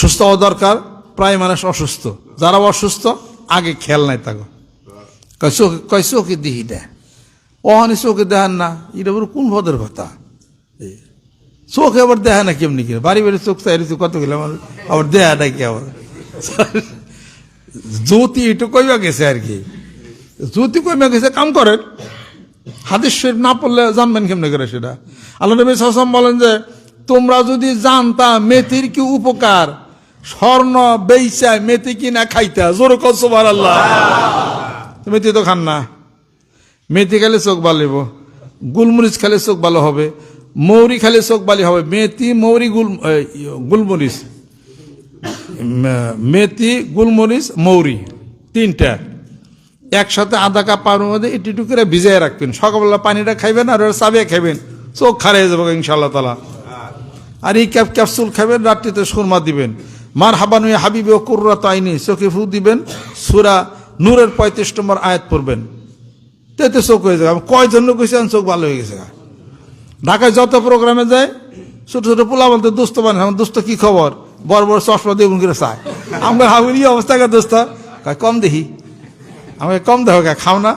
সুস্থ হওয়া দরকার, প্রায় মানুষ অসুস্থ। যারা অসুস্থ, আগে খেয়াল নাই তাকে কয় চোখে, কয় দিহি দেয়। ওহানি চোখে দেখান না, এটা বড় কোন ভদের কথা? চোখে আবার দেখা না কেমনি কি বাড়ি বাড়ি চোখ চাই কত গেলে আমার আবার দেহা নাকি আবার? জ্যোতি একটু কইবা গেছে আর কি। জ্যোতি কইবা গেছে, কাম করেন। হাদিস শরীফ না পড়লে জানবেন কেমনে করে সেটা? আল্লাহ নবী সাসম বলেন যে, তোমরা যদি জানতা, মেথির কি উপকার? স্বর্ণ বেইচা মেথি কিনা খাইতা জোর কসবার আল্লাহ মেথি তো খান না। মেথি খেলে চোখ বালিব গুলমরিচ খেলে চোখ ভালো হবে। মৌরি খেলে চোখ বালি হবে। মেথি, মৌরি, গুল গুলমরিচ। মেথি, গুলমরিচ, মৌরি তিনটা। একসাথে আধা কাপ পাউডার মধ্যে একটু করে ভিজিয়ে রাখবেন। সকালবেলা পানিটা খাইবেন আর ওরা চাবিয়ে খাইবেন। চোখ খারে হয়ে যাবে ইনশাআল্লাহ তালা আর এই ক্যাপ ক্যাপসুল খাবেন রাত্রিতে সুরমা দিবেন। মার হাবানু হাবিবে ও কুর্রাত আইনি চোখে ফু দিবেন, সুরা নূরের পঁয়ত্রিশ নম্বর আয়াত পড়বেন। তেতে চোখ হয়ে যাবে। কয় জন্য কইছেন চোখ ভালো হয়ে গেছে। ঢাকায় যত প্রোগ্রামে যায়, ছোট ছোট পোলা বলতে দোস্ত মানে আমার দোস্ত কি খবর? বড় বড় চশমা দিয়ে করে চায়। আমার হাবির এই অবস্থা কা দোস্ত কম দেখি। আমাকে কম দেখো কা খাও না।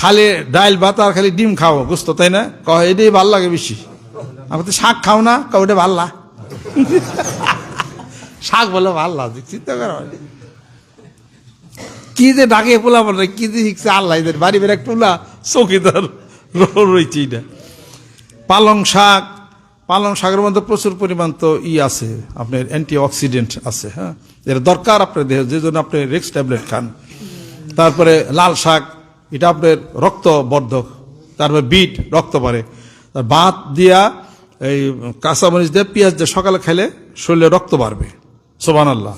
খালি ডাইল ভাত আর খালি ডিম খাও গোস্ত তাই না? কয়, এটাই ভালো লাগে বেশি। আমার তো শাক খাও না ওটা ভালো শাক বলে ভালো লাগে চিন্তা করা। করো কি যে ডাকে পোলা বলে কি যে শিখছে আল্লাহ, এদের বাড়ি বেড়ে পোলা চৌকিদার রয়েছে এটা পালং শাক, পালং শাকের মধ্যে প্রচুর পরিমাণ তো ই আছে, আপনার অ্যান্টি অক্সিডেন্ট আছে হ্যাঁ? এর দরকার আপনার দেহে, যে জন্য আপনি রেক্স ট্যাবলেট খান। তারপরে লাল শাক, এটা আপনার রক্ত বর্ধক তারপরে বিট, রক্ত বাড়ে ভাত দিয়া, এই কাঁচামরিচ দিয়ে, পেঁয়াজ দিয়ে সকালে খেলে শরীরে রক্ত বাড়বে। সোবান আল্লাহ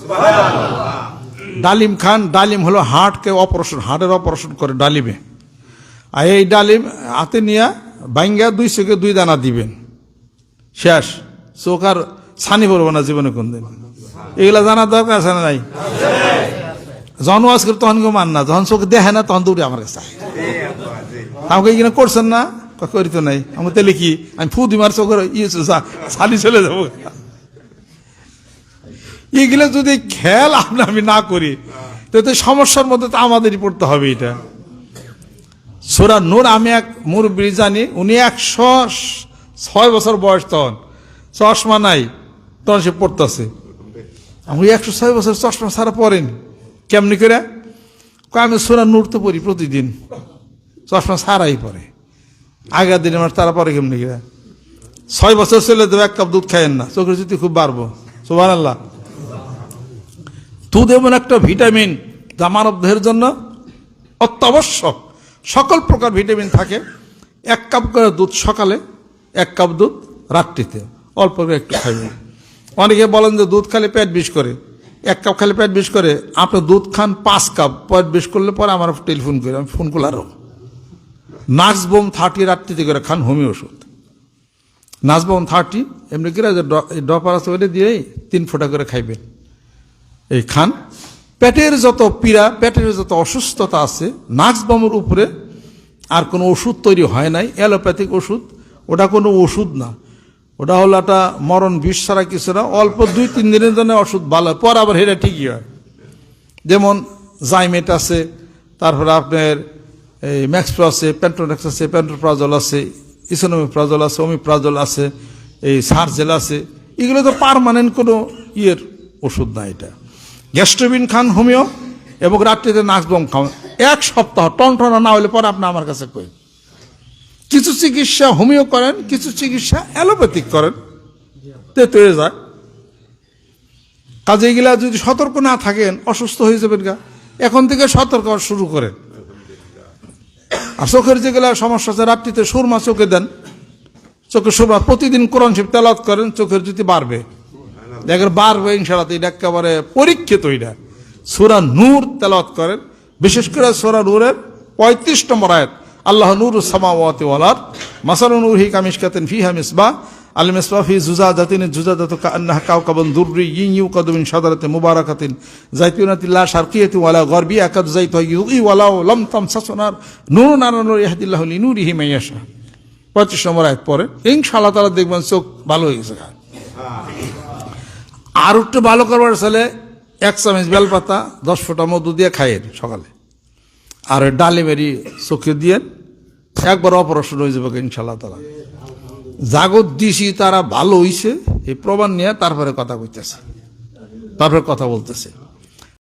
ডালিম খান, ডালিম হলো হার্টকে অপারেশন, হার্টের অপারেশন করে ডালিমে। আর এই ডালিম হাতে নিয়ে বাইঙ্গা দুই চোখে দুই দানা দিবেন। শেষ। চোখ আর ছানি পড়ব না জীবনে কোনদিন। এগুলা জানার দরকার আছে না নাই? যখন ওয়াজ করে তখন কেউ মান না, যখন চোখ দেখে না তখন দৌড়ে আমার কাছে আমাকে এখানে করছেন না? করি তো নাই। আমি তাহলে কি? আমি ফু দিমার চোখের ইয়ে ছানি চলে যাব। এগুলো যদি খেয়াল আপনি আমি না করি তো সমস্যার মধ্যে তো আমাদেরই পড়তে হবে এটা। সোরা নূর আমি এক মুরব্বী জানি, উনি একশো ছয় বছর বয়স তখন। চশমা নাই, তখন সে পড়তেছে। আমি একশো ছয় বছর চশমা ছাড়া পড়েন। কেমনি করে? আমি সোরা নূর তো পড়ি প্রতিদিন। চশমা ছাড়াই পড়ে। আগের দিন আমার তারা পরে কেমনি করে? ছয় বছর চলে দেবে, এক কাপ দুধ খাইয়েন না। চোখের যদি খুব বাড়বো। সুবান আল্লাহ দুধ এমন একটা ভিটামিন যা মানব দেহের জন্য অত্যাবশ্যক। সকল প্রকার ভিটামিন থাকে। এক কাপ করে দুধ সকালে, এক কাপ দুধ রাত্রিতে। অল্প করে একটু খাইবেন। অনেকে বলেন যে দুধ খালে পেট বিষ করে। এক কাপ খালে পেট বিষ করে। আপনি দুধ খান পাঁচ কাপ। পেট বিষ করলে পরে আমার টেলিফোন করি, আমি ফোন করলে আরও নাক্সবোম থার্টি রাত্রিতে করে খান হোমিও ওষুধ। নাজবন থার্টি, এমনি করে ডপার আছে ওইটা দিয়েই তিন ফোঁটা করে খাইবেন। এই খান, পেটের যত পীড়া, পেটের যত অসুস্থতা আছে নাক্সবমের উপরে আর কোনো ওষুধ তৈরি হয় নাই, অ্যালোপ্যাথিক ওষুধ, ওটা কোনো ওষুধ না। ওটা হলো একটা মরণ বিষ ছাড়া কিছু না, অল্প দুই, তিন দিনের জন্য ওষুধ ভালো হয় পর আবার হেরা ঠিকই হয়। যেমন জাইমেট আছে, তারপরে আপনার এই ম্যাক্সপ্রো আছে প্যান্টোনেক্স আছে প্যান্টোপ্রাজল আছে, ইসোনোমিপ্রাজল আছে, ওমিপ্রাজল আছে, এই সার্জেল আছে, এগুলো তো পারমানেন্ট কোনো ইয়ের ওষুধ না এটা। গ্যাস্ট্রোবিন খান, হোমিও, এবং রাত্রিতে নাচবম খান এক সপ্তাহ টনটনা না হলে পরে আপনি আমার কাছে কই। কিছু চিকিৎসা হোমিও করেন, কিছু চিকিৎসা অ্যালোপ্যাথিক করেন। তেতো হয়ে যায় কাজে এগুলা যদি সতর্ক না থাকেন, অসুস্থ হয়ে যাবেন গা। এখন থেকে সতর্ক শুরু করেন। আর চোখের যেগুলা সমস্যা আছে, রাত্রিতে সুরমা চোখে দেন। চোখে সুরমা প্রতিদিন কোরআন শিব তেলাত করেন, চোখের যদি বাড়বে। দেখেন বাড়বে ইনশাল্লাহ এটা একেবারে পরীক্ষিত এটা। সুরা নূর তেলাওয়াত করেন। বিশেষ করে সুরা নূরের পঁয়ত্রিশ নম্বর আয়াত, আল্লাহ নূর সামাওয়াতি ওয়ালার মাসাল নূর হি কামিশকাতেন ফিহা মিসবা, আল মিসবা ফি জুজা জাতিন জুজা দাতু কান্নাহ কাউকাবান দুররি, ইন ইউ কদমিন সাদারাতে মুবারাকাতিন জাইতুনাতি লা শারকিয়াতি ওয়ালা গরবি, আকাদ জাইতু ইউই ওয়ালা লাম তামসাসনার নূর নারা নূর ইয়াহদিল্লাহু লিনুরিহি মাইয়াশা পঁয়ত্রিশ নম্বর আয়াত পরে ইনশাআল্লাহ তাআলা দেখবেন চোখ ভালো হয়ে গেছে। আর একটু ভালো করবার ছেলে, এক চামচ বেলপাতা, দশ ফোঁটা মধু দিয়ে খাইয়েন সকালে। আর ওই ডালিমেরি চোখে দিয়ে একবার অপারেশন হয়ে যাবে ইনশাল্লাহ তারা জাগত দিছি, তারা ভালো হইছে, এই প্রমাণ নিয়ে তারপরে কথা কইতেছে। তারপরে কথা বলতেছে।